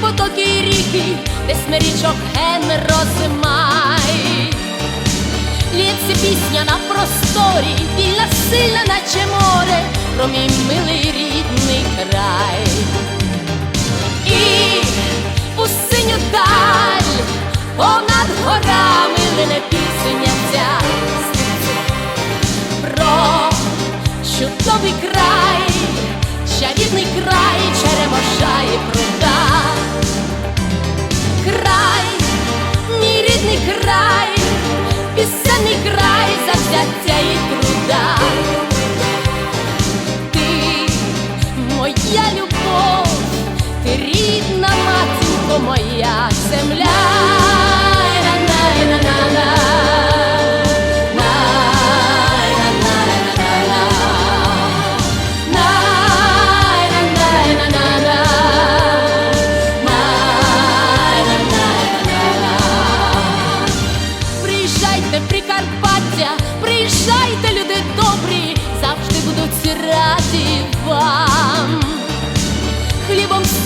потоки і ріки, де смирічок ген розимай, Лється пісня на просторі, вільна сильна, наче море, про мій милий рідний край. Моя любов, ти рідна матінко моя земля.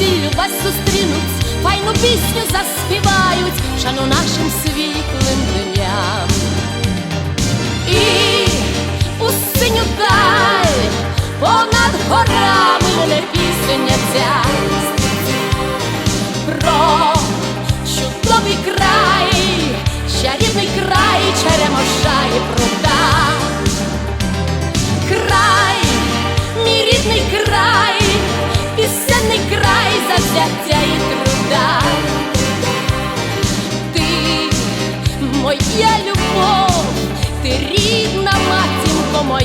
Хлібом сіллю вас зустрінуть, файну пісню заспівають, шану нашим світлим дням. І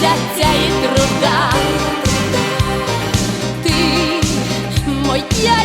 завзяття і труда. Ти моя